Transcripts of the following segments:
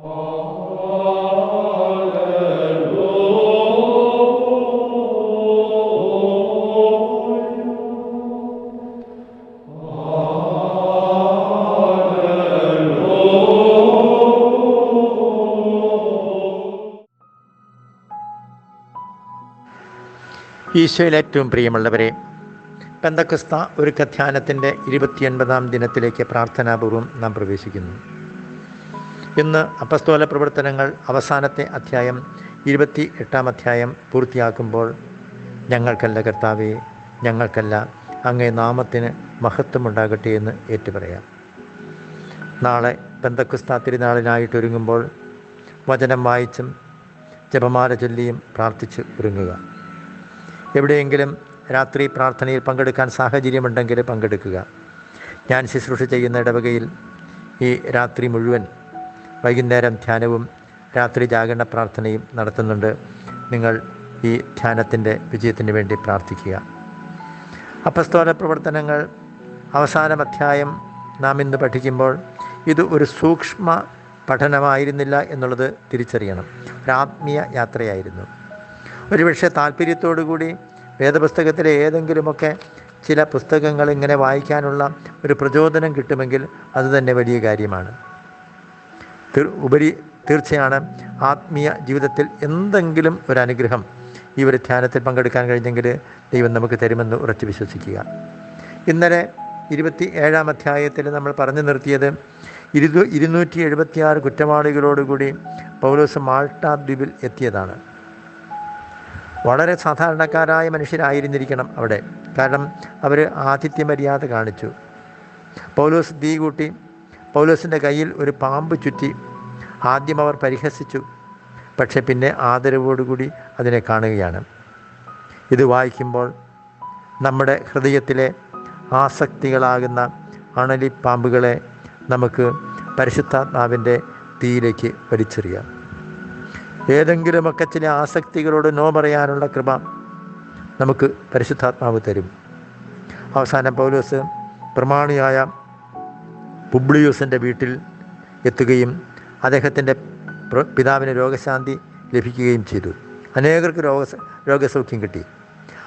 ഈശോയിൽ ഏറ്റവും പ്രിയമുള്ളവരെ പെന്തക്രിസ്ത ഒരു കധ്യാനത്തിന്റെ ഇരുപത്തിയൊൻപതാം ദിനത്തിലേക്ക് പ്രാർത്ഥനാപൂർവം നാം പ്രവേശിക്കുന്നു. ഇന്ന് അപസ്തോല പ്രവർത്തനങ്ങൾ അവസാനത്തെ അധ്യായം ഇരുപത്തി എട്ടാം അധ്യായം പൂർത്തിയാക്കുമ്പോൾ ഞങ്ങൾക്കല്ല കർത്താവെ ഞങ്ങൾക്കല്ല അങ്ങേ നാമത്തിന് മഹത്വമുണ്ടാകട്ടെ എന്ന് ഏറ്റുപറയാം. നാളെ ബന്ധക്കുസ്ത തിരുനാളിനായിട്ട് ഒരുങ്ങുമ്പോൾ വചനം വായിച്ചും ജപമാല ചൊല്ലിയും പ്രാർത്ഥിച്ച് ഒരുങ്ങുക. എവിടെയെങ്കിലും രാത്രി പ്രാർത്ഥനയിൽ പങ്കെടുക്കാൻ സാഹചര്യമുണ്ടെങ്കിൽ പങ്കെടുക്കുക. ഞാൻ ശുശ്രൂഷ ചെയ്യുന്ന ഇടവകയിൽ ഈ രാത്രി മുഴുവൻ വൈകുന്നേരം ധ്യാനവും രാത്രി ജാഗരണ പ്രാർത്ഥനയും നടത്തുന്നുണ്ട്. നിങ്ങൾ ഈ ധ്യാനത്തിന്റെ വിജയത്തിന് വേണ്ടി പ്രാർത്ഥിക്കുക. അപ്പസ്തോല പ്രവർത്തനങ്ങൾ അവസാനം അധ്യായം നാം ഇന്ന് പഠിക്കുമ്പോൾ ഇത് ഒരു സൂക്ഷ്മ പഠനമായിരുന്നില്ല എന്നുള്ളത് തിരിച്ചറിയണം. ഒരാത്മീയ യാത്രയായിരുന്നു. ഒരുപക്ഷെ താല്പര്യത്തോടു കൂടി വേദപുസ്തകത്തിലെ ഏതെങ്കിലുമൊക്കെ ചില പുസ്തകങ്ങൾ ഇങ്ങനെ വായിക്കാനുള്ള ഒരു പ്രചോദനം കിട്ടുമെങ്കിൽ അതുതന്നെ വലിയ കാര്യമാണ്. ഉപരി തീർച്ചയാണ് ആത്മീയ ജീവിതത്തിൽ എന്തെങ്കിലും ഒരു അനുഗ്രഹം ഈ ഒരു ധ്യാനത്തിൽ പങ്കെടുക്കാൻ കഴിഞ്ഞെങ്കിൽ ദൈവം നമുക്ക് തരുമെന്ന് ഉറച്ചു വിശ്വസിക്കുക. ഇന്നലെ ഇരുപത്തി ഏഴാം അധ്യായത്തിൽ നമ്മൾ പറഞ്ഞു നിർത്തിയത് ഇരുന്നൂ ഇരുന്നൂറ്റി എഴുപത്തിയാറ് കുറ്റവാളികളോടുകൂടി പൗലോസ് മാൾട്ട ദ്വീപിൽ എത്തിയതാണ്. വളരെ സാധാരണക്കാരായ മനുഷ്യരായിരുന്നിരിക്കണം അവിടെ. കാരണം അവർ ആതിഥ്യ മര്യാദ കാണിച്ചു. പൗലോസ് ദീ കൂട്ടി പൗലോസിന്റെ കയ്യിൽ ഒരു പാമ്പ് ചുറ്റി ആദ്യം അവർ പരിഹസിച്ചു. പക്ഷെ പിന്നെ ആദരവോടുകൂടി അതിനെ കാണുകയാണ്. ഇത് വായിക്കുമ്പോൾ നമ്മുടെ ഹൃദയത്തിലെ ആസക്തികളാകുന്ന അണലിപ്പാമ്പുകളെ നമുക്ക് പരിശുദ്ധാത്മാവിന്റെ തീയിലേക്ക് വലിച്ചെറിയാം. ഏതെങ്കിലുമൊക്കെ ചില ആസക്തികളോട് നോ പറയാനുള്ള കൃപ നമുക്ക് പരിശുദ്ധാത്മാവ് തരും. അവസാനം പൗലോസ് പ്രമാണിയായ പുബ്ലിയൂസിന്റെ വീട്ടിൽ എത്തുകയും അദ്ദേഹത്തിന്റെ പിതാവിന് രോഗശാന്തി ലഭിക്കുകയും ചെയ്തു. അനേകർക്ക് രോഗ രോഗസൗഖ്യം കിട്ടി.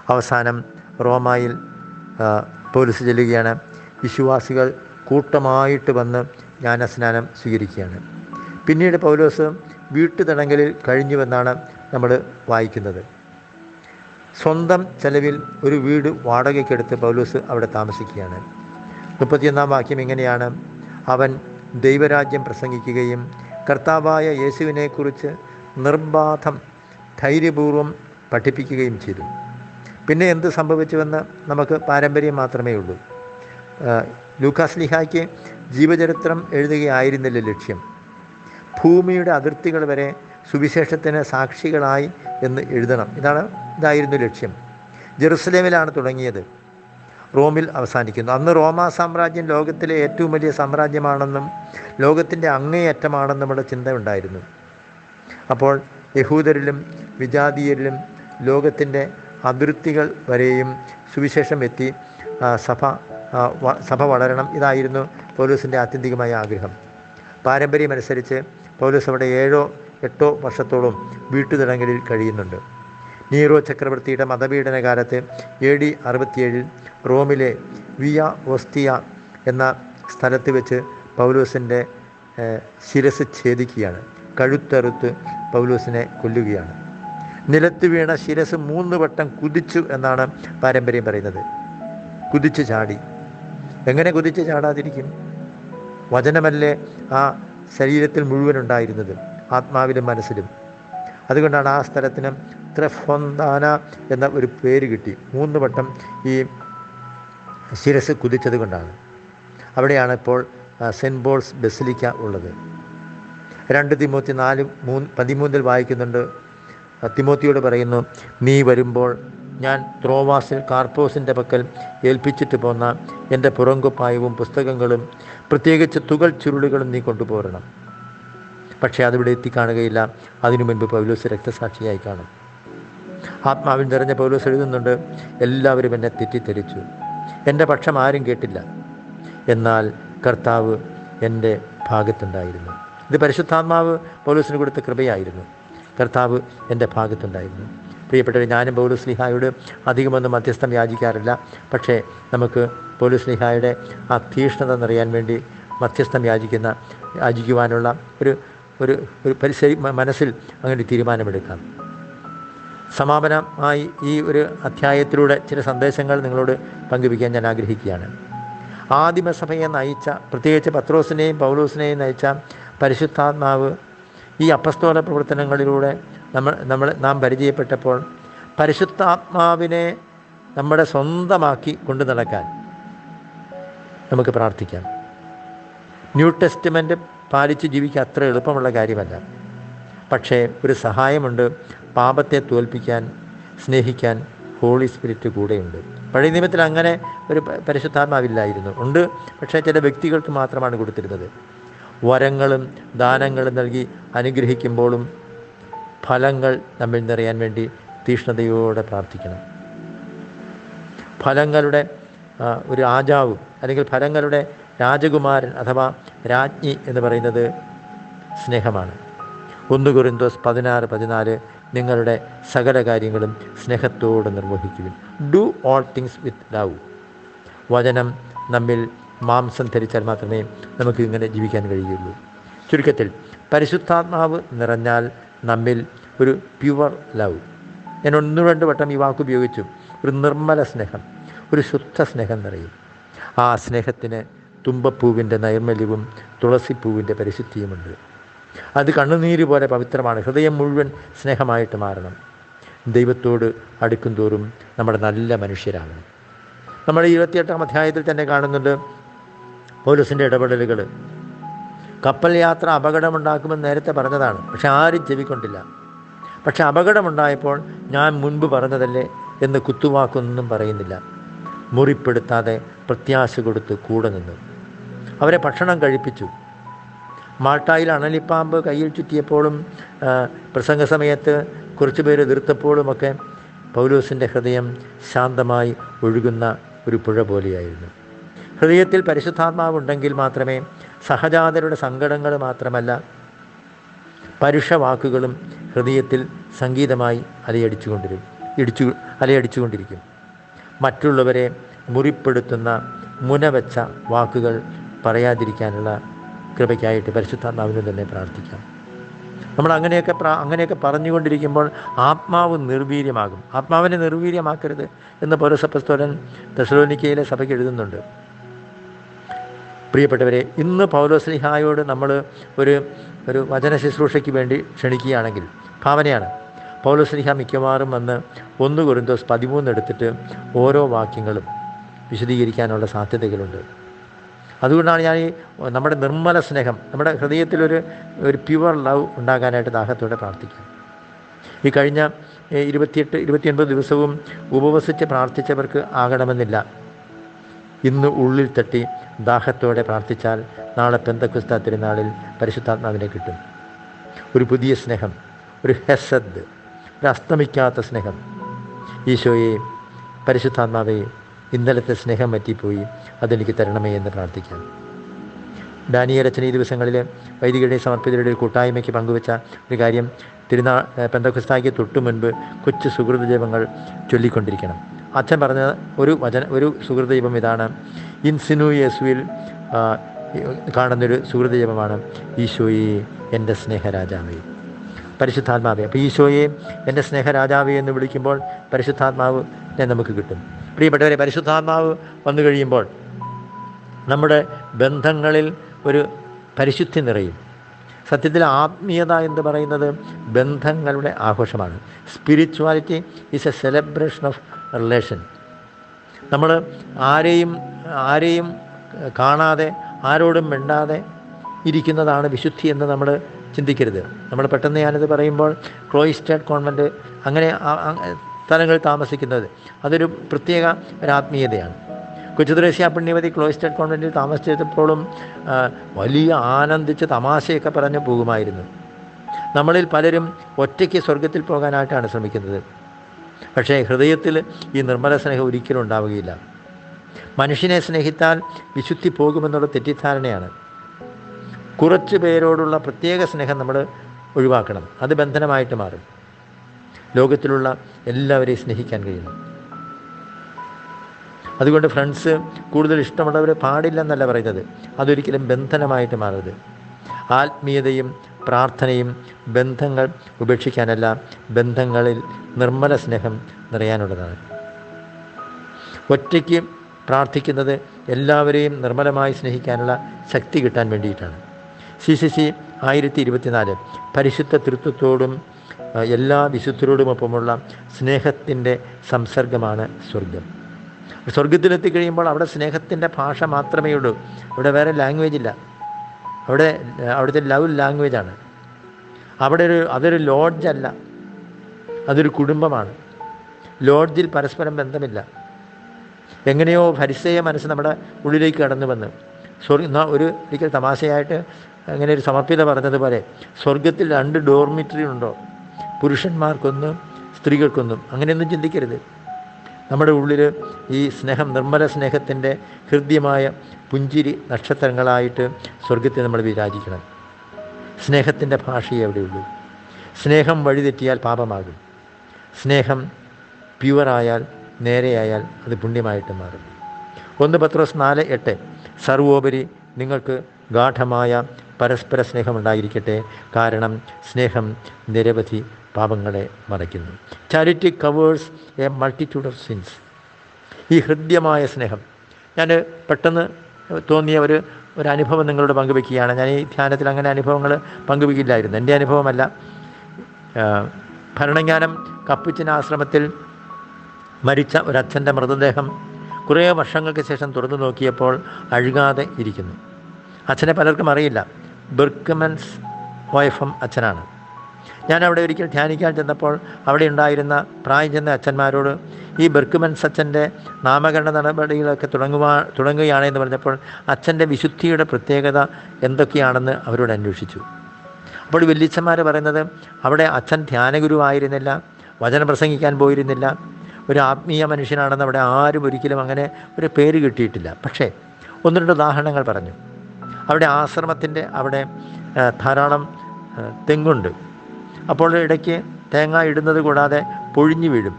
അവസാനം റോമായിൽ പൗലോസ് ചെല്ലുകയാണ്. വിശ്വാസികൾ കൂട്ടമായിട്ട് വന്ന് ജ്ഞാനസ്നാനം സ്വീകരിക്കുകയാണ്. പിന്നീട് പൗലോസ് വീട്ടുതടങ്കലിൽ കഴിഞ്ഞുവെന്നാണ് നമ്മൾ വായിക്കുന്നത്. സ്വന്തം ചെലവിൽ ഒരു വീട് വാടകയ്ക്കെടുത്ത് പൗലോസ് അവിടെ താമസിക്കുകയാണ്. മുപ്പത്തിയൊന്നാം വാക്യം ഇങ്ങനെയാണ്. അവൻ ദൈവരാജ്യം പ്രസംഗിക്കുകയും കർത്താവായ യേശുവിനെക്കുറിച്ച് നിർബാധം ധൈര്യപൂർവം പഠിപ്പിക്കുകയും ചെയ്തു. പിന്നെ എന്ത് സംഭവിച്ചുവെന്ന് നമുക്ക് പാരമ്പര്യം മാത്രമേ ഉള്ളൂ. ലൂക്കാസ്ലിഹായ്ക്ക് ലൂക്കാസ് ലിഹായ്ക്ക് ജീവചരിത്രം എഴുതുകയായിരുന്നില്ല ലക്ഷ്യം. ഭൂമിയുടെ അതിർത്തികൾ വരെ സുവിശേഷത്തിന് സാക്ഷികളായി എന്ന് എഴുതണം. ഇതാണ് ഇതായിരുന്നു ലക്ഷ്യം. ജെറുസലേമിലാണ് തുടങ്ങിയത്. റോമിൽ അവസാനിക്കുന്നു. അന്ന് റോമാ സാമ്രാജ്യം ലോകത്തിലെ ഏറ്റവും വലിയ സാമ്രാജ്യമാണെന്നും ലോകത്തിന്റെ അങ്ങേയറ്റമാണെന്നുമുള്ള ചിന്ത ഉണ്ടായിരുന്നു. അപ്പോൾ യഹൂദരിലും വിജാതീയരിലും ലോകത്തിന്റെ അതിർത്തികൾ വരെയും സുവിശേഷം എത്തി. സഭ സഭ വളരണം. ഇതായിരുന്നു പൗലൂസിന്റെ ആത്യന്തികമായ ആഗ്രഹം. പാരമ്പര്യമനുസരിച്ച് പൗലോസ് അവിടെ ഏഴോ എട്ടോ വർഷത്തോളം വീട്ടുതടങ്കലിൽ കഴിയുന്നുണ്ട്. നീറോ ചക്രവർത്തിയുടെ മതപീഡന കാലത്ത് എ ഡി അറുപത്തിയേഴിൽ റോമിലെ വിയ ഓസ്തിയ എന്ന സ്ഥലത്ത് വെച്ച് പൗലോസിന്റെ ശിരസ് ഛേദിക്കുകയാണ്. കഴുത്തറുത്ത് പൗലോസിനെ കൊല്ലുകയാണ്. നിലത്ത് വീണ ശിരസ് മൂന്ന് വട്ടം കുതിച്ചു എന്നാണ് പാരമ്പര്യം പറയുന്നത്. കുതിച്ചു ചാടി. എങ്ങനെ കുതിച്ച് ചാടാതിരിക്കും? വചനമല്ലേ ആ ശരീരത്തിൽ മുഴുവൻ ഉണ്ടായിരുന്നത് ആത്മാവിലും മനസ്സിലും. അതുകൊണ്ടാണ് ആ സ്ഥലത്തിന് ത്രഫൊന്താന എന്ന ഒരു പേര് കിട്ടി. മൂന്ന് വട്ടം ഈ ശിരസ് കുതിച്ചത് കൊണ്ടാണ്. അവിടെയാണ് ഇപ്പോൾ സെന്റ് പോൾസ് ബസിലിക്ക ഉള്ളത്. രണ്ട് തിമോത്തി നാല് മൂന്ന് പതിമൂന്നിൽ വായിക്കുന്നുണ്ട്. തിമോത്തിയോട് പറയുന്നു നീ വരുമ്പോൾ ഞാൻ ത്രോവാസിൽ കാർപ്പോസിന്റെ പക്കൽ ഏൽപ്പിച്ചിട്ട് പോന്ന എന്റെ പുറങ്കുപ്പായവും പുസ്തകങ്ങളും പ്രത്യേകിച്ച് തുകൽ ചുരുളുകളും നീ കൊണ്ടുപോരണം. പക്ഷേ അതിവിടെ എത്തിക്കാണുകയില്ല. അതിനു മുൻപ് പൗലോസ് രക്തസാക്ഷിയായി കാണും. ആത്മാവിൽ നിറഞ്ഞ പൗലോസ് എഴുതുന്നുണ്ട് എല്ലാവരും എന്നെ തെറ്റിദ്ധരിച്ചു. എന്റെ പക്ഷം ആരും കേട്ടില്ല. എന്നാൽ കർത്താവ് എന്റെ ഭാഗത്തുണ്ടായിരുന്നു. ഇത് പരിശുദ്ധാത്മാവ് പൗലോസിന് കൊടുത്ത കൃപയായിരുന്നു. കർത്താവ് എന്റെ ഭാഗത്തുണ്ടായിരുന്നു. പ്രിയപ്പെട്ടവർ ഞാനും പൗലോസ് ലിഹായോട് അധികമൊന്നും മധ്യസ്ഥം യാചിക്കാറില്ല. പക്ഷേ നമുക്ക് പൗലോസ് ലിഹായുടെ ആ തീഷ്ണത നിറയാൻ വേണ്ടി മധ്യസ്ഥം യാചിക്കുന്ന യാചിക്കുവാനുള്ള ഒരു ഒരു ഒരു പരിസരി മനസ്സിൽ അങ്ങനെ തീരുമാനമെടുക്കാം. സമാപനമായി ഈ ഒരു അധ്യായത്തിലൂടെ ചില സന്ദേശങ്ങൾ നിങ്ങളോട് പങ്കുവയ്ക്കാൻ ഞാൻ ആഗ്രഹിക്കുകയാണ്. ആദിമസഭയെ നയിച്ച പ്രത്യേകിച്ച് പത്രോസിനെയും പൗലോസിനെയും നയിച്ച പരിശുദ്ധാത്മാവ് ഈ അപ്പസ്തോല പ്രവർത്തനങ്ങളിലൂടെ നമ്മൾ നമ്മൾ നാം പരിചയപ്പെട്ടപ്പോൾ പരിശുദ്ധാത്മാവിനെ നമ്മുടെ സ്വന്തമാക്കി കൊണ്ടു നടക്കാൻ നമുക്ക് പ്രാർത്ഥിക്കാം. ന്യൂ ടെസ്റ്റ്മെന്റ് പാലിച്ച് ജീവിക്കുക അത്ര എളുപ്പമുള്ള കാര്യമല്ല. പക്ഷേ ഒരു സഹായമുണ്ട്. പാപത്തെ തോൽപ്പിക്കാൻ സ്നേഹിക്കാൻ ഹോളി സ്പിരിറ്റ് കൂടെയുണ്ട്. പഴയ നിയമത്തിൽ അങ്ങനെ ഒരു പരിശുദ്ധാത്മാവില്ലായിരുന്നു. ഉണ്ട് പക്ഷേ ചില വ്യക്തികൾക്ക് മാത്രമാണ് കൊടുത്തിരുന്നത്. വരങ്ങളും ദാനങ്ങളും നൽകി അനുഗ്രഹിക്കുമ്പോഴും ഫലങ്ങൾ നമ്മിൽ നിറയാൻ വേണ്ടി തീഷ്ണതയോടെ പ്രാർത്ഥിക്കണം. ഫലങ്ങളുടെ ഒരു രാജാവ് അല്ലെങ്കിൽ ഫലങ്ങളുടെ രാജകുമാരൻ അഥവാ രാജ്ഞി എന്ന് പറയുന്നത് സ്നേഹമാണ്. ഒന്ന് കുറിന്തോസ് പതിനാറ് പതിനാല് നിങ്ങളുടെ സകല കാര്യങ്ങളും സ്നേഹത്തോടെ നിർവഹിക്കുവിൻ. Do all things with love വചനം നമ്മിൽ മാംസം ധരിച്ചാൽ മാത്രമേ നമുക്ക് ഇങ്ങനെ ജീവിക്കാൻ കഴിയുള്ളൂ. ചുരുക്കത്തിൽ പരിശുദ്ധാത്മാവ് നിറഞ്ഞാൽ നമ്മിൽ ഒരു പ്യുവർ ലവ് ഞാൻ ഒന്ന് രണ്ട് വട്ടം ഈ വാക്ക് ഉപയോഗിച്ചു. ഒരു നിർമ്മല സ്നേഹം ഒരു ശുദ്ധ സ്നേഹം നിറയും. ആ സ്നേഹത്തിന് തുമ്പപ്പൂവിന്റെ നൈർമല്യവും തുളസിപ്പൂവിന്റെ പരിശുദ്ധിയുമുണ്ട്. അത് കണ്ണുനീര് പോലെ പവിത്രമാണ്. ഹൃദയം മുഴുവൻ സ്നേഹമായിട്ട് മാറണം. ദൈവത്തോട് അടുക്കും തോറും നമ്മുടെ നല്ല മനുഷ്യരാകണം നമ്മൾ ഇരുപത്തിയെട്ടാം അധ്യായത്തിൽ തന്നെ കാണുന്നുണ്ട് പോലീസിന്റെ ഇടപെടലുകൾ. കപ്പൽ യാത്ര അപകടമുണ്ടാക്കുമെന്ന് നേരത്തെ പറഞ്ഞതാണ്. പക്ഷെ ആരും ചെവിക്കൊണ്ടില്ല. പക്ഷെ അപകടമുണ്ടായപ്പോൾ ഞാൻ മുൻപ് പറഞ്ഞതല്ലേ എന്ന് കുത്തുവാക്കൊന്നും പറയുന്നില്ല. മുറിപ്പെടുത്താതെ പ്രത്യാശ കൊടുത്ത് കൂടെ നിന്നു. അവരെ ഭക്ഷണം കഴിപ്പിച്ചു. മാൾട്ടായിൽ അണലിപ്പാമ്പ് കയ്യിൽ ചുറ്റിയപ്പോഴും പ്രസംഗ സമയത്ത് പേര് എതിർത്തപ്പോഴുമൊക്കെ പൗലോസിന്റെ ഹൃദയം ശാന്തമായി ഒഴുകുന്ന ഒരു പുഴ പോലെയായിരുന്നു. ഹൃദയത്തിൽ പരിശുദ്ധാത്മാവുണ്ടെങ്കിൽ മാത്രമേ സഹജാതരുടെ സങ്കടങ്ങൾ മാത്രമല്ല പരുഷവാക്കുകളും ഹൃദയത്തിൽ സംഗീതമായി അലയടിച്ചുകൊണ്ടിരും ഇടിച്ചു അലയടിച്ചുകൊണ്ടിരിക്കും. മറ്റുള്ളവരെ മുറിപ്പെടുത്തുന്ന മുനവച്ച വാക്കുകൾ പറയാതിരിക്കാനുള്ള കൃപയ്ക്കായിട്ട് പരിശുദ്ധാത്മാവിനെ തന്നെ പ്രാർത്ഥിക്കാം. നമ്മൾ അങ്ങനെയൊക്കെ പ്രാ അങ്ങനെയൊക്കെ പറഞ്ഞുകൊണ്ടിരിക്കുമ്പോൾ ആത്മാവ് നിർവീര്യമാകും. ആത്മാവിനെ നിർവീര്യമാക്കരുത് എന്ന് പൗരസപ്പസ്തോലൻ തെസലോനിക്കയിലെ സഭയ്ക്ക് എഴുതുന്നുണ്ട്. പ്രിയപ്പെട്ടവരെ ഇന്ന് പൗലോസ്ലിഹായോട് നമ്മൾ ഒരു ഒരു വചന ശുശ്രൂഷയ്ക്ക് വേണ്ടി ക്ഷണിക്കുകയാണെങ്കിൽ ഭാവനയാണ്. പൗലോസ്ലിഹ മിക്കവാറും വന്ന് ഒന്ന് കുറിന്തോസ് പതിമൂന്ന് എടുത്തിട്ട് ഓരോ വാക്യങ്ങളും വിശദീകരിക്കാനുള്ള സാധ്യതകളുണ്ട്. അതുകൊണ്ടാണ് ഞാൻ ഈ നമ്മുടെ നിർമ്മല സ്നേഹം നമ്മുടെ ഹൃദയത്തിലൊരു ഒരു പ്യുവർ ലവ് ഉണ്ടാകാനായിട്ട് ദാഹത്തോടെ പ്രാർത്ഥിക്കുക ഈ കഴിഞ്ഞ ഇരുപത്തിയെട്ട് ഇരുപത്തിയൊൻപത് ദിവസവും ഉപവസിച്ച് പ്രാർത്ഥിച്ചവർക്ക് ആകണമെന്നില്ല. ഇന്ന് ഉള്ളിൽ തട്ടി ദാഹത്തോടെ പ്രാർത്ഥിച്ചാൽ നാളെ പെന്തക്കുസ്ത തിരുനാളിൽ പരിശുദ്ധാത്മാവിനെ കിട്ടും. ഒരു പുതിയ സ്നേഹം ഒരു ഹെസദ് ഒരു അസ്തമിക്കാത്ത സ്നേഹം. ഈശോയെ പരിശുദ്ധാത്മാവെ ഇന്നലത്തെ സ്നേഹം പറ്റിപ്പോയി. അതെനിക്ക് തരണമേ എന്ന് പ്രാർത്ഥിക്കാം. ഡാനിയലച്ചൻ ഈ ദിവസങ്ങളിൽ വൈദികരുടെ സമർപ്പിതരുടെ ഒരു കൂട്ടായ്മയ്ക്ക് പങ്കുവച്ച ഒരു കാര്യം തിരുനാൾ പെന്തക്കുസ്തായ്ക്ക് തൊട്ടു മുൻപ് കൊച്ചു സുഹൃത ജപങ്ങൾ ചൊല്ലിക്കൊണ്ടിരിക്കണം. അച്ഛൻ പറഞ്ഞ ഒരു വചന ഒരു സുഹൃത ജപം ഇതാണ്. ഇൻസിനു യേസുവിൽ കാണുന്നൊരു സുഹൃത ജപമാണ് ഈശോയെ എന്റെ സ്നേഹരാജാവേ. പരിശുദ്ധാത്മാവേ അപ്പോൾ ഈശോയെ എന്റെ സ്നേഹരാജാവേ എന്ന് വിളിക്കുമ്പോൾ പരിശുദ്ധാത്മാവ് നമുക്ക് കിട്ടും. പ്രിയപ്പെട്ടവരെ പരിശുദ്ധാത്മാവ് വന്നു കഴിയുമ്പോൾ നമ്മുടെ ബന്ധങ്ങളിൽ ഒരു പരിശുദ്ധി നിറയും. സത്യത്തിൽ ആത്മീയത എന്ന് പറയുന്നത് ബന്ധങ്ങളുടെ ആഘോഷമാണ്. Spirituality is a celebration of relation നമ്മൾ ആരെയും ആരെയും കാണാതെ ആരോടും മിണ്ടാതെ ഇരിക്കുന്നതാണ് വിശുദ്ധി എന്ന് നമ്മൾ ചിന്തിക്കരുത്. നമ്മൾ പെട്ടെന്ന് ഞാനിത് പറയുമ്പോൾ ക്ലോയിസ്റ്റേഡ് കോൺവെന്റ് അങ്ങനെ സ്ഥലങ്ങളിൽ താമസിക്കുന്നത് അതൊരു പ്രത്യേക ഒരാത്മീയതയാണ് കൊച്ചുദ്രേശ്യ പുണ്യവതി ക്ലോയിസ്റ്റേഡ് കോൺവെന്റിൽ താമസിച്ചപ്പോഴും വലിയ ആനന്ദിച്ച് തമാശയൊക്കെ പറഞ്ഞു പോകുമായിരുന്നു. നമ്മളിൽ പലരും ഒറ്റയ്ക്ക് സ്വർഗത്തിൽ പോകാനായിട്ടാണ് ശ്രമിക്കുന്നത്. പക്ഷേ ഹൃദയത്തിൽ ഈ നിർമ്മല സ്നേഹം ഒരിക്കലും ഉണ്ടാവുകയില്ല. മനുഷ്യനെ സ്നേഹിത്താൽ വിശുദ്ധി പോകുമെന്നുള്ള തെറ്റിദ്ധാരണയാണ്. കുറച്ച് പേരോടുള്ള പ്രത്യേക സ്നേഹം നമ്മൾ ഒഴിവാക്കണം. അത് ബന്ധനമായിട്ട് മാറും. ലോകത്തിലുള്ള എല്ലാവരെയും സ്നേഹിക്കാൻ കഴിയണം അതുകൊണ്ട് ഫ്രണ്ട്സ് കൂടുതൽ ഇഷ്ടമുള്ളവർ പാടില്ലെന്നല്ല പറയുന്നത്. അതൊരിക്കലും ബന്ധനമായിട്ട് മാറരുത്. ആത്മീയതയും പ്രാർത്ഥനയും ബന്ധങ്ങൾ ഉപേക്ഷിക്കാനല്ല ബന്ധങ്ങളിൽ നിർമ്മല സ്നേഹം നിറയാനുള്ളതാണ്. ഒറ്റയ്ക്ക് പ്രാർത്ഥിക്കുന്നത് എല്ലാവരെയും നിർമ്മലമായി സ്നേഹിക്കാനുള്ള ശക്തി കിട്ടാൻ വേണ്ടിയിട്ടാണ്. സി സി സി ആയിരത്തി ഇരുപത്തിനാല് പരിശുദ്ധ തൃത്വത്തോടും എല്ലാ വിശുദ്ധരോടുമൊപ്പമുള്ള സ്നേഹത്തിന്റെ സംസർഗമാണ് സ്വർഗം സ്വർഗത്തിലെത്തി കഴിയുമ്പോൾ അവിടെ സ്നേഹത്തിന്റെ ഭാഷ മാത്രമേ ഉള്ളൂ. അവിടെ വേറെ ലാംഗ്വേജ് ഇല്ല. അവിടെ അവിടുത്തെ ലവ് ലാംഗ്വേജാണ് അവിടെ ഒരു അതൊരു ലോഡ്ജല്ല അതൊരു കുടുംബമാണ്. ലോഡ്ജിൽ പരസ്പരം ബന്ധമില്ല. എങ്ങനെയോ പരിസയ മനസ്സ് നമ്മുടെ ഉള്ളിലേക്ക് കടന്നു വന്ന്. സ്വർഗ ഒരു ഒരിക്കൽ തമാശയായിട്ട് അങ്ങനെ ഒരു സമർപ്പിത പറഞ്ഞതുപോലെ സ്വർഗത്തിൽ രണ്ട് ഡോർമിറ്ററി ഉണ്ടോ? പുരുഷന്മാർക്കൊന്ന് സ്ത്രീകൾക്കൊന്നും അങ്ങനെയൊന്നും ചിന്തിക്കരുത്. നമ്മുടെ ഉള്ളിൽ ഈ സ്നേഹം നിർമ്മല സ്നേഹത്തിന്റെ ഹൃദ്യമായ പുഞ്ചിരി നക്ഷത്രങ്ങളായിട്ട് സ്വർഗത്തിൽ നമ്മൾ വിരാജിക്കണം. സ്നേഹത്തിന്റെ ഭാഷയെ എവിടെയുള്ളൂ സ്നേഹം വഴിതെറ്റിയാൽ പാപമാകും. സ്നേഹം പ്യുവറായാൽ നേരെയായാൽ അത് പുണ്യമായിട്ട് മാറും. ഒന്ന് പത്രോസ് നാല് എട്ട്. സർവോപരി നിങ്ങൾക്ക് ഗാഠമായ പരസ്പര സ്നേഹമുണ്ടായിരിക്കട്ടെ കാരണം സ്നേഹം നിരവധി പാപങ്ങളെ മറയ്ക്കുന്നു. Charity covers a multitude of sins ഈ ഹൃദ്യമായ സ്നേഹം. ഞാൻ പെട്ടെന്ന് തോന്നിയ ഒരു ഒരു അനുഭവം നിങ്ങളോട് പങ്കുവെക്കുകയാണ്. ഞാൻ ഈ ധ്യാനത്തിൽ അങ്ങനെ അനുഭവങ്ങൾ പങ്കുവെക്കില്ലായിരുന്നു. എന്റെ അനുഭവമല്ല. ഭരണജ്ഞാനം കപ്പുച്ചിന ആശ്രമത്തിൽ മരിച്ച ഒരച്ഛന്റെ മൃതദേഹം കുറേ വർഷങ്ങൾക്ക് ശേഷം തുറന്നു നോക്കിയപ്പോൾ അഴുകാതെ ഇരിക്കുന്നു. അച്ഛനെ പലർക്കും അറിയില്ല. ബിർക്കമൻസ് വൈഫം അച്ഛനാണ്. ഞാൻ അവിടെ ഒരിക്കൽ ധ്യാനിക്കാൻ ചെന്നപ്പോൾ അവിടെ ഉണ്ടായിരുന്ന പ്രായം ചെന്ന അച്ഛന്മാരോട് ഈ ബെർക്കുമൻ സച്ചന്റെ നാമകരണ നടപടികളൊക്കെ തുടങ്ങുവാ തുടങ്ങുകയാണെന്ന് പറഞ്ഞപ്പോൾ അച്ഛന്റെ വിശുദ്ധിയുടെ പ്രത്യേകത എന്തൊക്കെയാണെന്ന് അവരോട് അന്വേഷിച്ചു. അപ്പോൾ വല്യച്ഛന്മാർ പറയുന്നത് അവിടെ അച്ഛൻ ധ്യാനഗുരുവായിരുന്നില്ല വചനം പ്രസംഗിക്കാൻ പോയിരുന്നില്ല ഒരു ആത്മീയ മനുഷ്യനാണെന്ന് അവിടെ ആരും ഒരിക്കലും അങ്ങനെ ഒരു പേര് കിട്ടിയിട്ടില്ല. പക്ഷേ ഒന്ന് രണ്ട് ഉദാഹരണങ്ങൾ പറഞ്ഞു. അവിടെ ആശ്രമത്തിന്റെ അവിടെ ധാരാളം തെങ്ങുണ്ട്. അപ്പോൾ ഇടയ്ക്ക് തേങ്ങ ഇടുന്നത് കൂടാതെ പൊഴിഞ്ഞു വീഴും.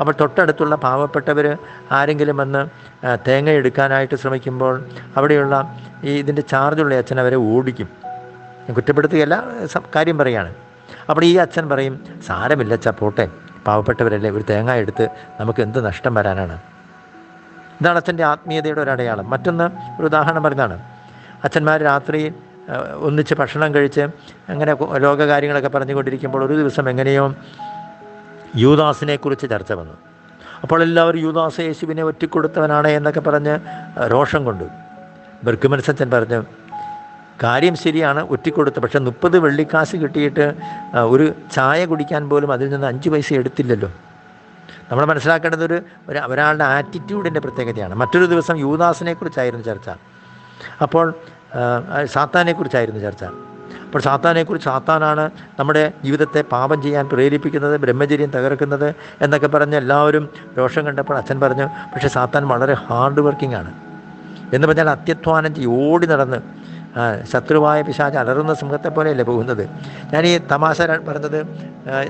അപ്പോൾ തൊട്ടടുത്തുള്ള പാവപ്പെട്ടവർ ആരെങ്കിലും വന്ന് തേങ്ങ എടുക്കാനായിട്ട് ശ്രമിക്കുമ്പോൾ അവിടെയുള്ള ഈ ഇതിന്റെ ചാർജുള്ള അച്ഛൻ അവരെ ഓടിക്കും. കുറ്റപ്പെടുത്തുകയല്ല കാര്യം പറയാണ്. അപ്പോൾ ഈ അച്ഛൻ പറയും സാരമില്ല അച്ഛാ പോട്ടെ. പാവപ്പെട്ടവരല്ലേ ഒരു തേങ്ങ എടുത്ത് നമുക്ക് എന്ത് നഷ്ടം വരാനാണ്? ഇതാണ് അച്ഛന്റെ ആത്മീയതയുടെ ഒരു അടയാളം മറ്റൊന്ന് ഒരു ഉദാഹരണം പറയുന്നതാണ് അച്ഛന്മാർ രാത്രി ഒന്നിച്ച് ഭക്ഷണം കഴിച്ച് അങ്ങനെ ലോകകാര്യങ്ങളൊക്കെ പറഞ്ഞുകൊണ്ടിരിക്കുമ്പോൾ ഒരു ദിവസം എങ്ങനെയോ യൂദാസിനെക്കുറിച്ച് ചർച്ച വന്നു. അപ്പോൾ എല്ലാവരും യൂദാസ് യേശുവിനെ ഒറ്റിക്കൊടുത്തവനാണ് എന്നൊക്കെ പറഞ്ഞ് രോഷം കൊണ്ടു ബെർക്കുമൻസച്ചൻ പറഞ്ഞു കാര്യം ശരിയാണ് ഒറ്റിക്കൊടുത്ത്. പക്ഷെ മുപ്പത് വെള്ളിക്കാശ് കിട്ടിയിട്ട് ഒരു ചായ കുടിക്കാൻ പോലും അതിൽ നിന്ന് അഞ്ച് പൈസ എടുത്തില്ലല്ലോ. നമ്മൾ മനസ്സിലാക്കേണ്ടത് ഒരു ഒരു- ഒരാളുടെ ആറ്റിറ്റ്യൂഡിന്റെ പ്രത്യേകതയാണ്. മറ്റൊരു ദിവസം യൂദാസിനെക്കുറിച്ചായിരുന്നു ചർച്ച. അപ്പോൾ സാത്താനെക്കുറിച്ചായിരുന്നു ചർച്ച. അപ്പോൾ സാത്താനെക്കുറിച്ച് സാത്താനാണ് നമ്മുടെ ജീവിതത്തെ പാപം ചെയ്യാൻ പ്രേരിപ്പിക്കുന്നത് ബ്രഹ്മചര്യം തകർക്കുന്നത് എന്നൊക്കെ പറഞ്ഞ് എല്ലാവരും രോഷം കണ്ടപ്പോൾ അച്ഛൻ പറഞ്ഞു പക്ഷേ സാത്താൻ വളരെ ഹാർഡ് വർക്കിംഗ് ആണ്. എന്ന് പറഞ്ഞാൽ അത്യധ്വാനം ഓടി നടന്ന് ശത്രുവായ പിശാച് അലറുന്ന സിംഹത്തെ പോലെയല്ലേ പോകുന്നത്? ഞാൻ ഈ തമാശ പറഞ്ഞത്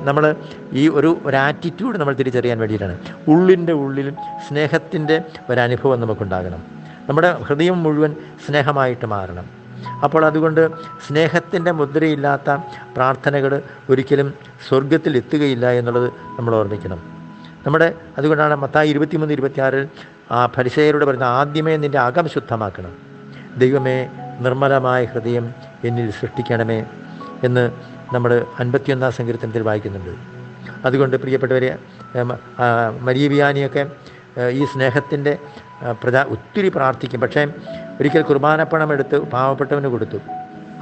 നമ്മൾ ഈ ഒരു ഒരു ആറ്റിറ്റ്യൂഡ് നമ്മൾ തിരിച്ചറിയാൻ വേണ്ടിയിട്ടാണ്. ഉള്ളിന്റെ ഉള്ളിൽ സ്നേഹത്തിന്റെ ഒരനുഭവം നമുക്കുണ്ടാകണം. നമ്മുടെ ഹൃദയം മുഴുവൻ സ്നേഹമായിട്ട് മാറണം. അപ്പോൾ അതുകൊണ്ട് സ്നേഹത്തിന്റെ മുദ്രയില്ലാത്ത പ്രാർത്ഥനകൾ ഒരിക്കലും സ്വർഗത്തിൽ എത്തുകയില്ല എന്നുള്ളത് നമ്മൾ ഓർമ്മിക്കണം. നമ്മുടെ അതുകൊണ്ടാണ് മത്തായി ഇരുപത്തിമൂന്ന് ഇരുപത്തിയാറിൽ ആ പരിശയരോട് പറയുന്ന ആദ്യമേ നിന്റെ അകം ശുദ്ധമാക്കണം. ദൈവമേ നിർമ്മലമായ ഹൃദയം എന്നിൽ സൃഷ്ടിക്കണമേ എന്ന് നമ്മൾ അൻപത്തിയൊന്നാം സങ്കീർത്തനത്തിൽ വായിക്കുന്നുണ്ട്. അതുകൊണ്ട് പ്രിയപ്പെട്ടവരെ മരിയ ബിയാനിയൊക്കെ ഈ സ്നേഹത്തിന്റെ പ്രധാ ഒത്തിരി പ്രാർത്ഥിക്കും. പക്ഷേ ഒരിക്കൽ പണം എടുത്ത് പാവപ്പെട്ടവന് കൊടുത്തു.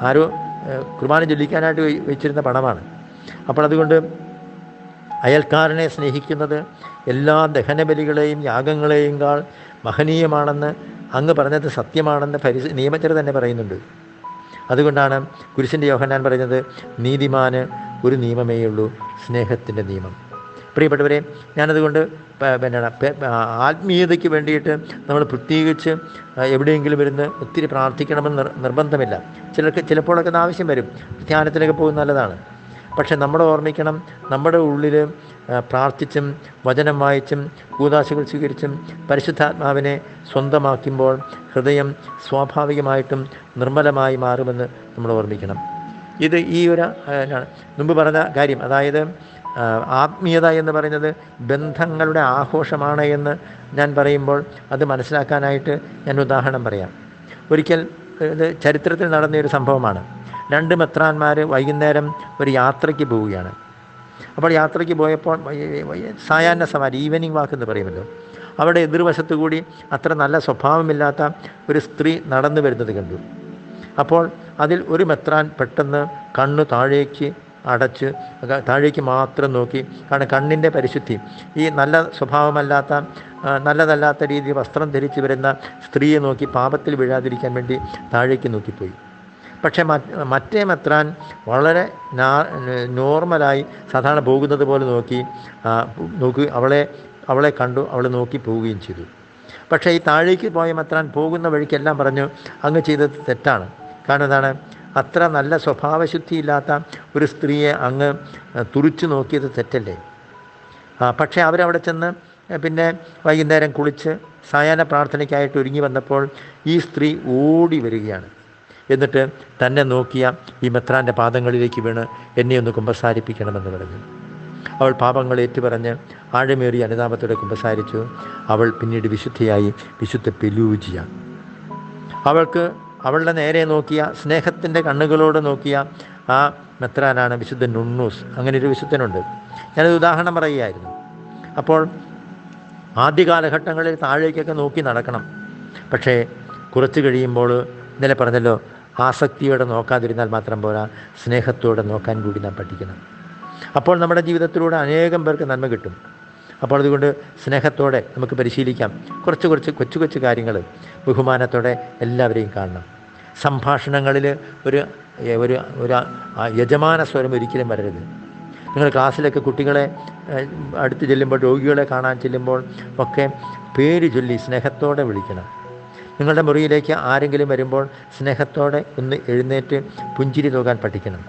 ആരോ കുർബാന ചൊല്ലിക്കാനായിട്ട് വെച്ചിരുന്ന പണമാണ്. അപ്പോൾ അതുകൊണ്ട് അയൽക്കാരനെ സ്നേഹിക്കുന്നത് എല്ലാ ദഹനബലികളെയും യാഗങ്ങളെയും കാൾ മഹനീയമാണെന്ന് അങ്ങ് പറഞ്ഞത് സത്യമാണെന്ന് പരി നിയമത്തിൽ തന്നെ പറയുന്നുണ്ട്. അതുകൊണ്ടാണ് കുരിശിന്റെ യോഹന്നാൻ പറയുന്നത് നീതിമാന് ഒരു നിയമമേ ഉള്ളൂ സ്നേഹത്തിന്റെ നിയമം. പ്രിയപ്പെട്ടവരെ ഞാനതുകൊണ്ട് പിന്നെ ആത്മീയതയ്ക്ക് വേണ്ടിയിട്ട് നമ്മൾ പ്രത്യേകിച്ച് എവിടെയെങ്കിലും ഇരുന്ന് ഒത്തിരി പ്രാർത്ഥിക്കണമെന്ന് നിർ- നിർബന്ധമില്ല. ചിലർക്ക് ചിലപ്പോഴൊക്കെ ആവശ്യം വരും. ധ്യാനത്തിനൊക്കെ പോകുന്ന നല്ലതാണ്. പക്ഷേ നമ്മൾ ഓർമ്മിക്കണം നമ്മുടെ ഉള്ളിൽ പ്രാർത്ഥിച്ചും വചനം വായിച്ചും കൂതാശകൾ സ്വീകരിച്ചും പരിശുദ്ധാത്മാവിനെ സ്വന്തമാക്കുമ്പോൾ ഹൃദയം സ്വാഭാവികമായിട്ടും നിർമ്മലമായി മാറുമെന്ന് നമ്മൾ ഓർമ്മിക്കണം. ഇത് ഈ ഒരു മുമ്പ് പറഞ്ഞ കാര്യം. അതായത് ആത്മീയത എന്ന് പറയുന്നത് ബന്ധങ്ങളുടെ ആഘോഷമാണ് എന്ന് ഞാൻ പറയുമ്പോൾ അത് മനസ്സിലാക്കാനായിട്ട് ഞാൻ ഉദാഹരണം പറയാം. ഒരിക്കൽ ഇത് ചരിത്രത്തിൽ നടന്ന ഒരു സംഭവമാണ്. രണ്ട് മെത്രാന്മാർ വൈകുന്നേരം ഒരു യാത്രയ്ക്ക് പോവുകയാണ്. അപ്പോൾ യാത്രയ്ക്ക് പോയപ്പോൾ സായാഹ്ന സവാരി ഈവനിങ് വാക്ക് എന്ന് പറയുമല്ലോ. അവിടെ എതിർവശത്തു കൂടി അത്ര നല്ല സ്വഭാവമില്ലാത്ത ഒരു സ്ത്രീ നടന്നു വരുന്നത് കണ്ടു. അപ്പോൾ അതിൽ ഒരു മെത്രാൻ പെട്ടെന്ന് കണ്ണു താഴേക്ക് അടച്ച് താഴേക്ക് മാത്രം നോക്കി. കാരണം കണ്ണിന്റെ പരിശുദ്ധി. ഈ നല്ല സ്വഭാവമല്ലാത്ത നല്ലതല്ലാത്ത രീതിയിൽ വസ്ത്രം ധരിച്ചു വരുന്ന സ്ത്രീയെ നോക്കി പാപത്തിൽ വീഴാതിരിക്കാൻ വേണ്ടി താഴേക്ക് നോക്കിപ്പോയി. പക്ഷേ മറ്റ് മെത്രാൻ വളരെ നോർമലായി സാധാരണ പോകുന്നത് പോലെ നോക്കി നോക്കി അവളെ അവളെ കണ്ടു അവൾ നോക്കി പോവുകയും ചെയ്തു. പക്ഷേ ഈ താഴേക്ക് പോയ മെത്രാൻ പോകുന്ന വഴിക്കെല്ലാം പറഞ്ഞു അങ്ങ് ചെയ്തത് തെറ്റാണ്. കാരണം എന്താണ്? അത്ര നല്ല സ്വഭാവശുദ്ധിയില്ലാത്ത ഒരു സ്ത്രീയെ അങ്ങ് തുറിച്ചു നോക്കിയത് തെറ്റല്ലേ? പക്ഷേ അവരവിടെ ചെന്ന് പിന്നെ വൈകുന്നേരം കുളിച്ച് സായാഹ്ന പ്രാർത്ഥനയ്ക്കായിട്ട് ഒരുങ്ങി വന്നപ്പോൾ ഈ സ്ത്രീ ഓടി വരികയാണ്. എന്നിട്ട് തന്നെ നോക്കിയ ഈ മെത്രാന്റെ പാദങ്ങളിലേക്ക് വീണ് എന്നെ ഒന്ന് കുമ്പസാരിപ്പിക്കണമെന്ന് പറഞ്ഞു. അവൾ പാപങ്ങൾ ഏറ്റുപറഞ്ഞ് ആഴമേറിയ അനുതാപത്തോടെ കുമ്പസാരിച്ചു. അവൾ പിന്നീട് വിശുദ്ധിയായി വിശുദ്ധ പെലൂജിയ അവൾക്ക് അവളുടെ നേരെ നോക്കിയ സ്നേഹത്തിന്റെ കണ്ണുകളോട് നോക്കിയ ആ മെത്രാനാണ് വിശുദ്ധ നുണ്ണൂസ്. അങ്ങനെ ഒരു വിശുദ്ധനുണ്ട്. ഞാനൊരു ഉദാഹരണം പറയുകയായിരുന്നു. അപ്പോൾ ആദ്യ കാലഘട്ടങ്ങളിൽ താഴേക്കൊക്കെ നോക്കി നടക്കണം. പക്ഷേ കുറച്ച് കഴിയുമ്പോൾ ഇന്നലെ പറഞ്ഞല്ലോ ആസക്തിയോടെ നോക്കാതിരുന്നാൽ മാത്രം പോരാ സ്നേഹത്തോടെ നോക്കാൻ കൂടി നാം പഠിക്കണം. അപ്പോൾ നമ്മുടെ ജീവിതത്തിലൂടെ അനേകം പേർക്ക് നന്മ കിട്ടും. അപ്പോൾ അതുകൊണ്ട് സ്നേഹത്തോടെ നമുക്ക് പരിശീലിക്കാം. കുറച്ച് കുറച്ച് കൊച്ചു കൊച്ചു കാര്യങ്ങൾ ബഹുമാനത്തോടെ എല്ലാവരെയും കാണണം. സംഭാഷണങ്ങളിൽ ഒരു ഒരു ഒരു യജമാന സ്വരം ഒരിക്കലും വരരുത്. നിങ്ങൾ ക്ലാസ്സിലൊക്കെ കുട്ടികളെ അടുത്ത് ചെല്ലുമ്പോൾ രോഗികളെ കാണാൻ ചെല്ലുമ്പോൾ ഒക്കെ പേര് ചൊല്ലി സ്നേഹത്തോടെ വിളിക്കണം. നിങ്ങളുടെ മുറിയിലേക്ക് ആരെങ്കിലും വരുമ്പോൾ സ്നേഹത്തോടെ ഒന്ന് എഴുന്നേറ്റ് പുഞ്ചിരി തൂകാൻ പഠിക്കണം.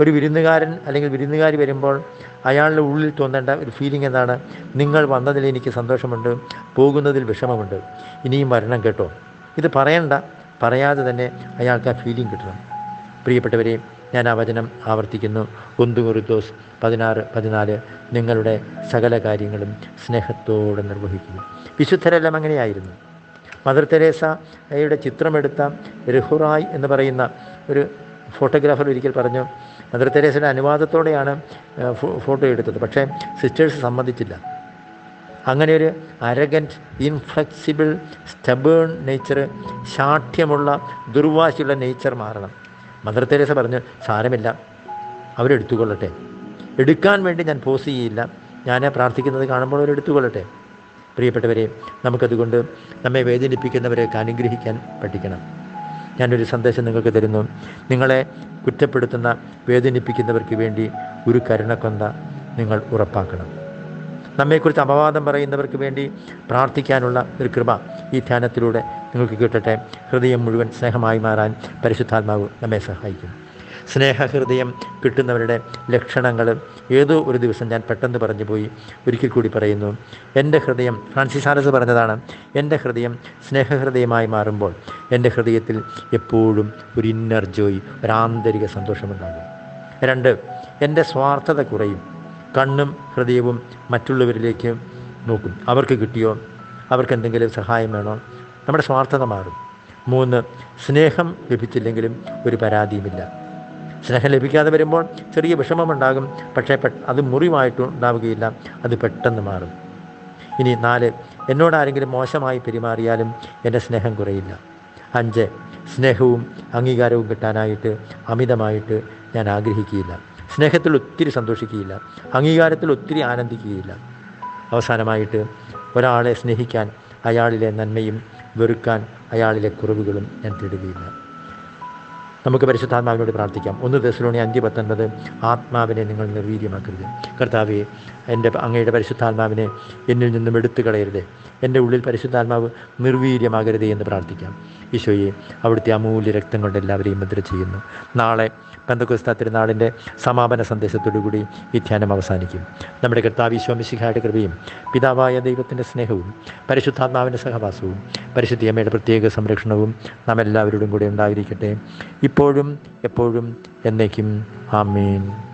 ഒരു വിരുന്നുകാരൻ അല്ലെങ്കിൽ വിരുന്നുകാരി വരുമ്പോൾ അയാളുടെ ഉള്ളിൽ തോന്നേണ്ട ഒരു ഫീലിംഗ് എന്താണ്? നിങ്ങൾ വന്നതിൽ എനിക്ക് സന്തോഷമുണ്ട് പോകുന്നതിൽ വിഷമമുണ്ട്. ഇനിയും വരണം കേട്ടോ. ഇത് പറയണ്ട. പറയാതെ തന്നെ അയാൾക്ക് ആ ഫീലിംഗ് കിട്ടണം. പ്രിയപ്പെട്ടവരെ ഞാൻ ആ വചനം ആവർത്തിക്കുന്നു. ഒന്ന് കുറുത്തോസ് പതിനാറ് പതിനാല് നിങ്ങളുടെ സകല കാര്യങ്ങളും സ്നേഹത്തോടെ നിർവഹിക്കുന്നു. വിശുദ്ധരെല്ലാം അങ്ങനെയായിരുന്നു. മദർ തെരേസയുടെ ചിത്രമെടുത്ത രഹുറായ് എന്ന് പറയുന്ന ഒരു ഫോട്ടോഗ്രാഫർ ഒരിക്കൽ പറഞ്ഞു മദർ തെരേസയുടെ അനുവാദത്തോടെയാണ് ഫോട്ടോ എടുത്തത്. പക്ഷേ സിസ്റ്റേഴ്സ് സമ്മതിച്ചില്ല. അങ്ങനെ ഒരു അരഗന്റ് ഇൻഫ്ലെക്സിബിൾ സ്റ്റബേൺ നേച്ചർ ശാഠ്യമുള്ള ദുർവാശിയുള്ള നേച്ചർ മാറണം. മദർ തെരേസ പറഞ്ഞു സാരമില്ല. അവരെടുത്തുകൊള്ളട്ടെ എടുക്കാൻ വേണ്ടി ഞാൻ പോസ് ചെയ്യില്ല. ഞാൻ പ്രാർത്ഥിക്കുന്നത് കാണുമ്പോൾ അവരെടുത്തുകൊള്ളട്ടെ പ്രിയപ്പെട്ടവരെ നമുക്കതുകൊണ്ട് നമ്മെ വേദനിപ്പിക്കുന്നവരെയൊക്കെ അനുഗ്രഹിക്കാൻ പഠിക്കണം. ഞാനൊരു സന്ദേശം നിങ്ങൾക്ക് തരുന്നു. നിങ്ങളെ കുറ്റപ്പെടുത്തുന്ന വേദനിപ്പിക്കുന്നവർക്ക് വേണ്ടി ഒരു കരുണക്കൊന്ത നിങ്ങൾ ഉറപ്പാക്കണം. നമ്മെക്കുറിച്ച് അപവാദം പറയുന്നവർക്ക് വേണ്ടി പ്രാർത്ഥിക്കാനുള്ള ഒരു കൃപ ഈ ധ്യാനത്തിലൂടെ നിങ്ങൾക്ക് കിട്ടട്ടെ. ഹൃദയം മുഴുവൻ സ്നേഹമായി മാറാൻ പരിശുദ്ധാത്മാവ് നമ്മെ സഹായിക്കും. സ്നേഹഹൃദയം കിട്ടുന്നവരുടെ ലക്ഷണങ്ങൾ ഏതോ ഒരു ദിവസം ഞാൻ പെട്ടെന്ന് പറഞ്ഞു പോയി. ഒരിക്കൽ കൂടി പറയുന്നു എന്റെ ഹൃദയം ഫ്രാൻസിസ് ആലസ് പറഞ്ഞതാണ് എന്റെ ഹൃദയം സ്നേഹഹൃദയമായി മാറുമ്പോൾ എന്റെ ഹൃദയത്തിൽ എപ്പോഴും ഒരു ഇന്നർ ജോയ് ഒരു ആന്തരിക സന്തോഷമുണ്ടാകും. രണ്ട് എന്റെ സ്വാർത്ഥത കുറയും. കണ്ണും ഹൃദയവും മറ്റുള്ളവരിലേക്ക് നോക്കും. അവർക്ക് കിട്ടിയോ? അവർക്ക് എന്തെങ്കിലും സഹായം വേണോ? നമ്മുടെ സ്വാർത്ഥത മാറും. മൂന്ന് സ്നേഹം ലഭിച്ചില്ലെങ്കിലും ഒരു പരാതിയുമില്ല. സ്നേഹം ലഭിക്കാതെ വരുമ്പോൾ ചെറിയ വിഷമമുണ്ടാകും പക്ഷേ അത് മുറിവായിട്ട് ഉണ്ടാവുകയില്ല. അത് പെട്ടെന്ന് മാറും. ഇനി നാല് എന്നോട് ആരെങ്കിലും മോശമായി പെരുമാറിയാലും എന്റെ സ്നേഹം കുറയില്ല. അഞ്ച് സ്നേഹവും അംഗീകാരവും കിട്ടാനായിട്ട് അമിതമായിട്ട് ഞാൻ ആഗ്രഹിക്കുകയില്ല. സ്നേഹത്തിൽ ഒത്തിരി സന്തോഷിക്കുകയില്ല. അംഗീകാരത്തിൽ ഒത്തിരി ആനന്ദിക്കുകയില്ല. അവസാനമായിട്ട് ഒരാളെ സ്നേഹിക്കാൻ അയാളിലെ നന്മയും വെറുക്കാൻ അയാളിലെ കുറവുകളും ഞാൻ തേടുകയില്ല. നമുക്ക് പരിശുദ്ധാത്മാവിനോട് പ്രാർത്ഥിക്കാം. ഒന്ന് ദിവസത്തിലൂടെ അഞ്ച് പത്തൊൻപത് ആത്മാവിനെ നിങ്ങൾ നിർവീര്യമാക്കരുത്. കർത്താവെ എന്റെ അങ്ങയുടെ പരിശുദ്ധാത്മാവിനെ എന്നിൽ നിന്നും എടുത്തു കളയരുത്. എന്റെ ഉള്ളിൽ പരിശുദ്ധാത്മാവ് നിർവീര്യമാകരുത് എന്ന് പ്രാർത്ഥിക്കാം. ഈശോയെ അവിടുത്തെ അമൂല്യ രക്തം കൊണ്ട് എല്ലാവരെയും മുദ്ര ചെയ്യുന്നു നാളെ പെന്തക്കുസ്ത തിരുനാളിന്റെ സമാപന സന്ദേശത്തോടുകൂടി ഈ ധ്യാനം അവസാനിക്കും. നമ്മുടെ കർത്താവ് ഈശോമിശിഖായുടെ കൃപയും പിതാവായ ദൈവത്തിന്റെ സ്നേഹവും പരിശുദ്ധാത്മാവിന്റെ സഹവാസവും പരിശുദ്ധിയമ്മയുടെ പ്രത്യേക സംരക്ഷണവും നാം എല്ലാവരോടും കൂടെ ഉണ്ടായിരിക്കട്ടെ. ഇപ്പോഴും എപ്പോഴും എന്നേക്കും. ആമീൻ.